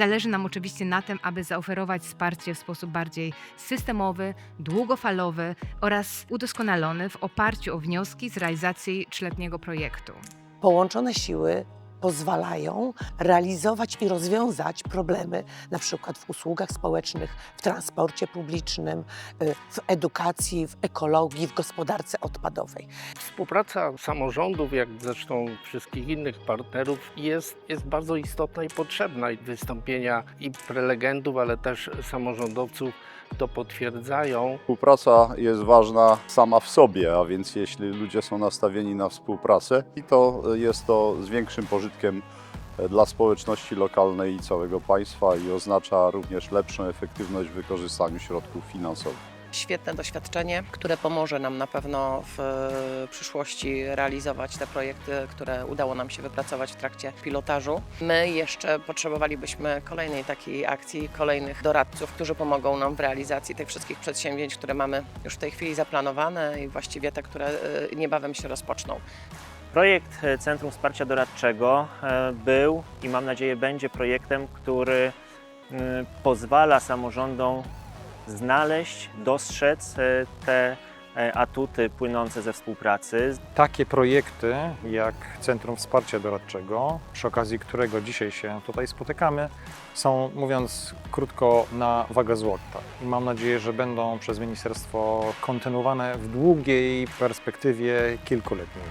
Zależy nam oczywiście na tym, aby zaoferować wsparcie w sposób bardziej systemowy, długofalowy oraz udoskonalony w oparciu o wnioski z realizacji trzyletniego projektu. Połączone siły pozwalają realizować i rozwiązać problemy na przykład w usługach społecznych, w transporcie publicznym, y, w edukacji, w ekologii, w gospodarce odpadowej. Współpraca samorządów, jak zresztą wszystkich innych partnerów, jest, jest bardzo istotna i potrzebna. I wystąpienia i prelegentów, ale też samorządowców to potwierdzają. Współpraca jest ważna sama w sobie, a więc jeśli ludzie są nastawieni na współpracę, i to jest to z większym pożytkiem dla społeczności lokalnej i całego państwa i oznacza również lepszą efektywność w wykorzystaniu środków finansowych. Świetne doświadczenie, które pomoże nam na pewno w e, przyszłości realizować te projekty, które udało nam się wypracować w trakcie pilotażu. My jeszcze potrzebowalibyśmy kolejnej takiej akcji, kolejnych doradców, którzy pomogą nam w realizacji tych wszystkich przedsięwzięć, które mamy już w tej chwili zaplanowane i właściwie te, które e, niebawem się rozpoczną. Projekt e, Centrum Wsparcia Doradczego e, był i mam nadzieję będzie projektem, który mm, pozwala samorządom znaleźć, dostrzec e, te e, atuty płynące ze współpracy. Takie projekty jak Centrum Wsparcia Doradczego, przy okazji którego dzisiaj się tutaj spotykamy, są, mówiąc krótko, na wagę złota. I mam nadzieję, że będą przez ministerstwo kontynuowane w długiej perspektywie kilkuletniej.